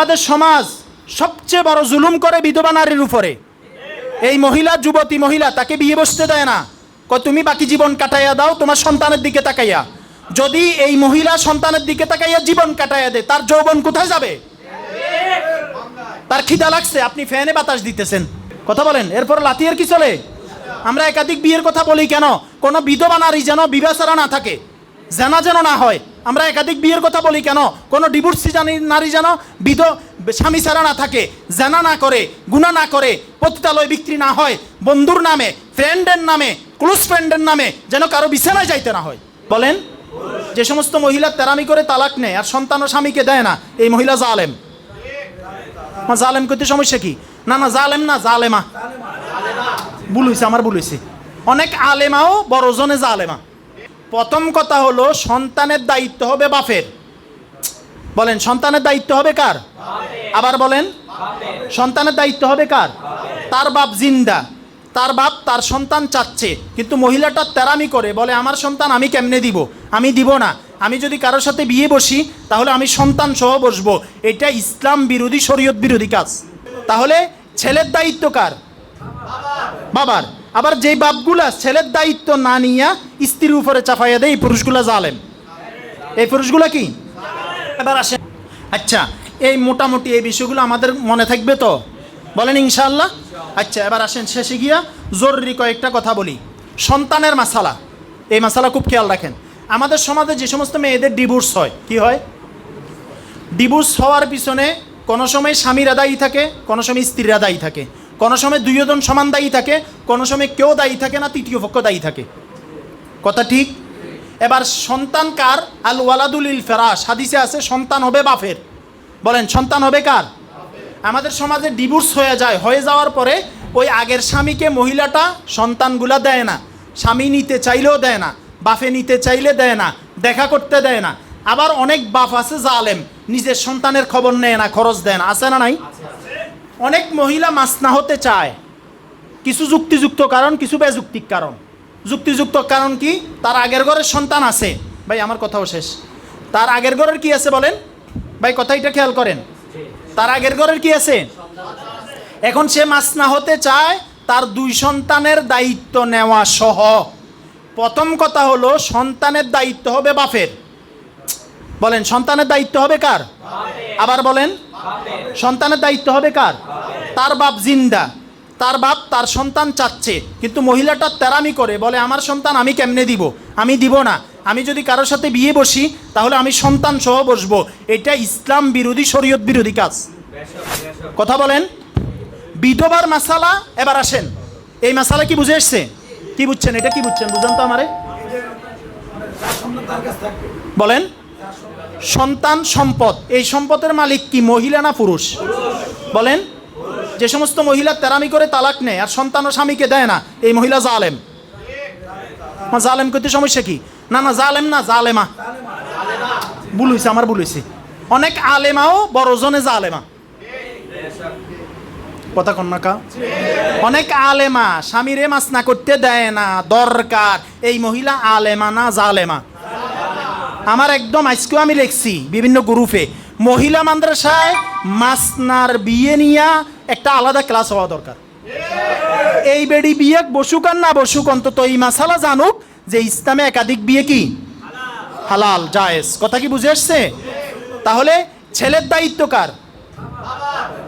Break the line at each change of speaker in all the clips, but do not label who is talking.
আমাদের সমাজ সবচেয়ে বড় জুলুম করে বিধবা নারীর উপরে। এই মহিলা, যুবতী মহিলা, তাকে বিয়ে বসতে দেয় না। কয়, তুমি বাকি জীবন কাটাইয়া দাও, তোমার সন্তানের দিকে তাকাইয়া। যদি এই মহিলা সন্তানের দিকে তাকাইয়া জীবন কাটাইয়া দেয়, তার যৌবন কোথায় যাবে? তার খিদা লাগছে, আপনি ফ্যানে বাতাস দিতেছেন। কথা বলেন, এরপর লাথিয়ার কি চলে? আমরা একাধিক বিয়ের কথা বলি কেন? কোনো বিধবা নারী যেন বিবেচনা না থাকে, জানা যেন না হয় আমরা একাধিক বিয়ের কথা বলি কেন? কোনো ডিভোর্সি জানি নারী যেন বিধ স্বামী ছাড়া না থাকে, জানা না করে, গুণা না করে, পতিতালয় বিক্রি না হয়, বন্ধুর নামে ফ্রেন্ডের নামে ক্লোজ ফ্রেন্ডের নামে যেন কারও বিছানায় যাইতে না হয়। বলেন, যে সমস্ত মহিলা তেরামি করে তালাক নেয় আর সন্তান ও স্বামীকে দেয় না, এই মহিলা জালেম। জালেম করতে সমস্যা কি? না না, জালেম না, জালেমা। ভুল হয়েছে আমার ভুল হয়েছে অনেক আলেমাও বড়জনে জালেমা। প্রথম কথা হলো সন্তানের দায়িত্ব হবে বাপের। বলেন সন্তানের দায়িত্ব হবে কার? আবার বলেন সন্তানের দায়িত্ব হবে কার? তার বাপ জিন্দা। তার বাপ তার সন্তান চাচ্ছে কিন্তু মহিলাটা তেরামি করে বলে আমার সন্তান আমি কেমনে দিব? আমি দিব না। আমি যদি কারোর সাথে বিয়ে বসি তাহলে আমি সন্তান সহ বসবো। এটা ইসলাম বিরোধী শরীয়ত বিরোধী কাজ। তাহলে ছেলের দায়িত্ব কার? বাবার। আবার যেই বাপগুলা ছেলের দায়িত্ব না নিয়া স্ত্রীর উপরে চাপাইয়া দেয়, এই পুরুষগুলা জালেম। এই পুরুষগুলা কি? এবার আসেন। আচ্ছা এই মোটামুটি এই বিষয়গুলো আমাদের মনে থাকবে তো? বলেন ইনশাআল্লাহ। আচ্ছা এবার আসেন শেষে গিয়া জরুরি কয়েকটা কথা বলি। সন্তানের মাসালা। এই মাসালা খুব খেয়াল রাখেন। আমাদের সমাজে যে সমস্ত মেয়েদের ডিভোর্স হয়, কি হয়? ডিভোর্স হওয়ার পিছনে কোনো সময় স্বামীরা দায়ী থাকে, কোনো সময় স্ত্রীরা দায়ী থাকে। কোনো সময় দুইজন সমান দায়ী থাকে, কোনো সময় কেউ দায়ী থাকে না, তৃতীয় পক্ষ দায়ী থাকে। কথা ঠিক? এবার সন্তান কার? আল ওয়ালাদুল ইল ফেরাস হাদিসে আছে, সন্তান হবে বাপের। বলেন, সন্তান হবে কার? আমাদের সমাজে ডিভোর্স হয়ে যায়। হয়ে যাওয়ার পরে ওই আগের স্বামীকে মহিলাটা সন্তানগুলা দেয় না। স্বামী নিতে চাইলেও দেয় না বাফে নিতে চাইলে দেয় না, দেখা করতে দেয় না। আবার অনেক বাপ আছে জালেম, নিজের সন্তানের খবর নেয় না, খরচ দেয় না। আছে না নাই? অনেক মহিলা মাসনা হতে চায়। কিছু যুক্তিযুক্ত কারণ, কিছু বেযুক্তিক কারণ। যুক্তিযুক্ত কারণ কি? তার আগের ঘরের সন্তান আছে। ভাই, আমার কথাও শেষ। তার আগের ঘরের কি আছে বলেন? ভাই, কথা এটা খেয়াল করেন। তার আগের ঘরের কি আছে? এখন সে মাসনা হতে চায়, তার দুই সন্তানের দায়িত্ব নেওয়া সহ। প্রথম কথা হলো, সন্তানের দায়িত্ব হবে বাপের। বলেন, সন্তানের দায়িত্ব হবে কার? আবার বলেন সন্তানের দায়িত্ব হবে কার? তার বাপ জিন্দা। তার বাপ তার সন্তান চাচ্ছে। কিন্তু মহিলাটা তেরামি করে, বলে, আমার সন্তান আমি কেমনে দিব? আমি দিব না। আমি যদি কারোর সাথে বিয়ে বসি, তাহলে আমি সন্তান সহ বসবো। এটা ইসলাম বিরোধী, শরীয়ত বিরোধী কাজ। কথা বলেন। বিধবার মাসালা এবার আসেন। এই মাসালা কি বুঝে এসছে? কি বুঝছেন? এটা কি বুঝছেন? বুঝেন তো আমারে। বলেন। সন্তান সম্পদ। এই সম্পদের মালিক কি, মহিলা না পুরুষ? বলেন, যে সমস্ত মহিলা তেরামি করে তালাক নেয় আর সন্তান ও স্বামীকে দেয় না, এই মহিলা জালেম। জালেম করতে সমস্যা কি? না না, জালেম না, জালেমা। ভুল হয়েছে আমার ভুল হয়েছে অনেক আলেমাও বড়জনে জালেমা। কথা কন্যাকা অনেক আলেমা স্বামীরে মাছ না করতে দেয় না, দরকার। এই মহিলা আলেমা না জালেমা। আমার একদম আজকেও আমি লিখছি বিভিন্ন গ্রুপে মহিলা মাদ্রাসায় মাসনার বিয়ে নিয়া একটা আলাদা ক্লাস হওয়া দরকার। এই বেডি বিয়ে বসুক আর না বসুক, অন্তত এই মাসালা জানুক যে ইসলামে একাধিক বিয়ে কি? হালাল, জায়েজ। কথা কি বুঝে আসছে? তাহলে ছেলের দায়িত্ব কার?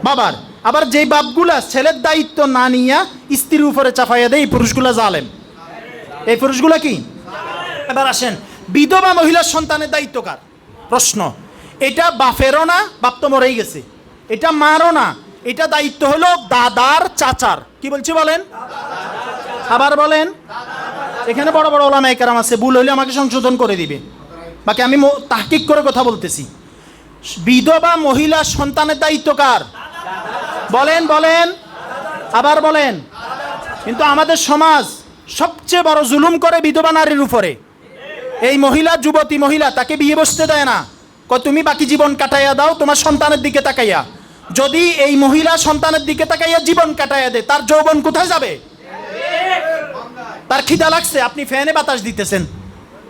বাবার। আবার যেই বাপগুলা ছেলের দায়িত্ব না নিয়া স্ত্রীর উপরে চাপাইয়া দেয়, এই পুরুষগুলা জালেম। এই পুরুষগুলা কি? এবার আসেন। বিধবা মহিলার সন্তানের দায়িত্ব কার? প্রশ্ন। এটা বাপেরও না, বাপ তো মরেই গেছে। এটা মারও না। এটা দায়িত্ব হলো দাদার চাচার। কি বলছি বলেন? আবার বলেন। এখানে বড় বড় ওলামা একরাম আছে, ভুল হইলে আমাকে সংশোধন করে দিবে। বাকি আমি তাহকিক করে কথা বলতেছি। বিধবা মহিলা সন্তানের দায়িত্ব কার? বলেন বলেন। আবার বলেন। কিন্তু আমাদের সমাজ সবচেয়ে বড় জুলুম করে বিধবা নারীর উপরে। এই মহিলা যুবতী মহিলা, তাকে বিয়ে বসতে দেয় না। কয়, তুমি বাকি জীবন কাটাইয়া দাও, তোমার সন্তানের দিকে তাকাইয়া। যদি এই মহিলা সন্তানের দিকে তাকাইয়া জীবন কাটাইয়া দেয়, তার যৌবন কোথায় যাবে? তার খিদা লাগছে, আপনি ফ্যানে বাতাস দিতেছেন।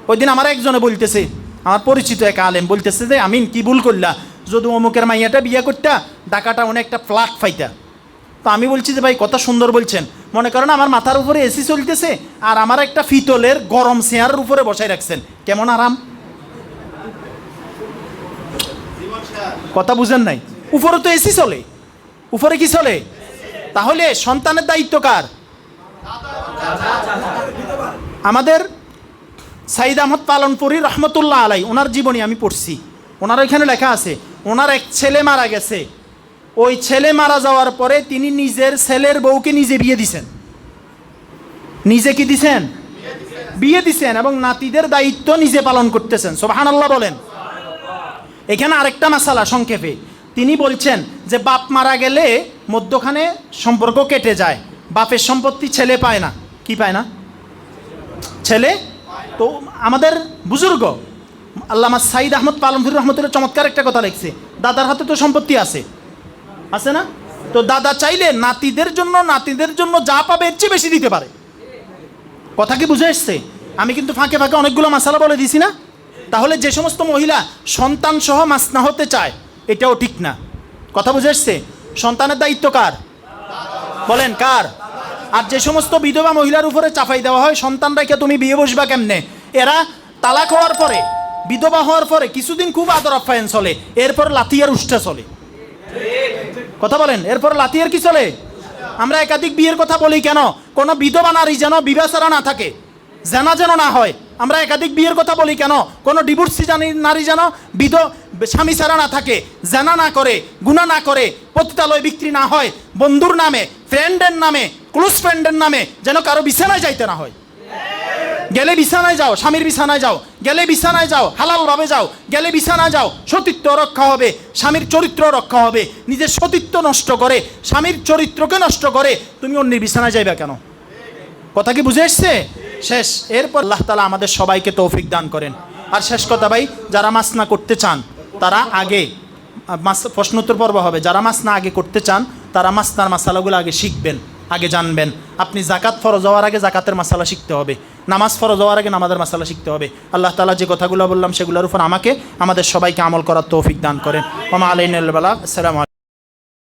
ওই দিন আমার একজনে বলতেছে, আমার পরিচিত এক আলেম বলতেছে যে, আমিন, কি ভুল করলা? যদি অমুকের মাইয়াটা বিয়ে করতা ডাকাটা অনেকটা ফ্ল্যাট ফাইতা। তো আমি বলছি যে ভাই, কত সুন্দর বলছেন। মনে করেন আমার মাথার উপরে এসি চলতেছে আর আমার একটা ফিতলের গরম চেয়ারের উপরে বসাই রাখছেন। কেমন আরাম? কথা বুঝেন নাই। উপরে তো এসি চলে। উপরে কি চলে? তাহলে সন্তানের দায়িত্ব কার? আমাদের সাইদ আহমদ পালনপুরি রহমতুল্লাহ আলাই, ওনার জীবনী আমি পড়ছি। ওনার ওইখানে লেখা আছে, ওনার এক ছেলে মারা গেছে। ওই ছেলে মারা যাওয়ার পরে তিনি নিজের ছেলের বউকে নিজে বিয়ে দিছেন। নিজে কি দিছেন? বিয়ে দিছেন এবং নাতিদের দায়িত্ব নিজে পালন করতেছেন। সোবাহান আল্লাহ বলেন। এখানে আরেকটা মাসালা সংক্ষেপে। তিনি বলছেন যে, বাপ মারা গেলে মধ্যখানে সম্পর্ক কেটে যায়। বাপের সম্পত্তি ছেলে পায় না। কি পায় না? ছেলে? তো আমাদের বুজুর্গ, আল্লামা সাইদ আহমদ পালমফির রহমতুল্লাহ চমৎকার একটা কথা লিখছে। দাদার হাতে তো সম্পত্তি আছে। আছে না? তো দাদা চাইলে নাতিদের জন্য নাতিদের জন্য যা পাবে এর চেয়ে বেশি দিতে পারে। কথা কি বুঝে এসছে? আমি কিন্তু ফাঁকে ফাঁকে অনেকগুলো মশালা বলে দিছি না? তাহলে যে সমস্ত মহিলা সন্তান সহ মাসনা হতে চায়, এটাও ঠিক না। কথা বুঝে এসছে? সন্তানের দায়িত্ব কার? বলেন, কার? আর যে সমস্ত বিধবা মহিলার উপরে চাপাই দেওয়া হয়, সন্তান রেখে তুমি বিয়ে বসবা কেমনে? এরা তালাক হওয়ার পরে, বিধবা হওয়ার পরে কিছুদিন খুব আদর আপ্যায়ন চলে, এরপর লাথিয়ার উষ্ঠা চলে। কথা বলেন, এরপর লাথিয়ার কি চলে? আমরা একাধিক বিয়ের কথা বলি কেন? কোনো বিধবা নারী যেন বিবেচনা না থাকে, জানা যেন না হয়, আমরা একাধিক বিয়ের কথা বলি কেন? কোনো ডিভোর্সি নারী যেন বিধ স্বামী ছাড়া না থাকে, জানা না করে, গুণা না করে, পতিতালয় বিক্রি না হয়, বন্ধুর নামে ফ্রেন্ডের নামে ক্লোজ ফ্রেন্ডের নামে, যেন কারও বিছানায় যাইতে না হয়। গেলে বিছানায় যাও, স্বামীর বিছানায় যাও, গেলে বিছানায় যাও হালালভাবে যাও, গেলে বিছানায় যাও, সতীত্ব রক্ষা হবে, স্বামীর চরিত্র রক্ষা হবে, নিজের সতীত্ব নষ্ট করে, স্বামীর চরিত্রকে নষ্ট করে, তুমি অন্যের বিছানায় যাইবা কেন? কথা কি বুঝে এসছে? শেষ। এরপর আল্লাহ তালা আমাদের সবাইকে তৌফিক দান করেন। আর শেষ কথা ভাই, যারা মাছ না করতে চান, তারা আগে মাস প্রশ্নোত্তর পর্ব হবে, যারা মাছ না আগে করতে চান, তারা মাসনার মাসালাগুলো আগে শিখবেন। আগে জানবেন। আপনি জাকাত ফরজ হওয়ার আগে জাকাতের মাসালা শিখতে হবে। নামাজ ফরজ হওয়ার আগে নামাজের মাসালা শিখতে হবে। আল্লাহ তালা যে কথাগুলো বললাম সেগুলোর উপর আমাকে, আমাদের সবাইকে আমল করার তৌফিক দান করেন। ওমা আলাইন আসসালাম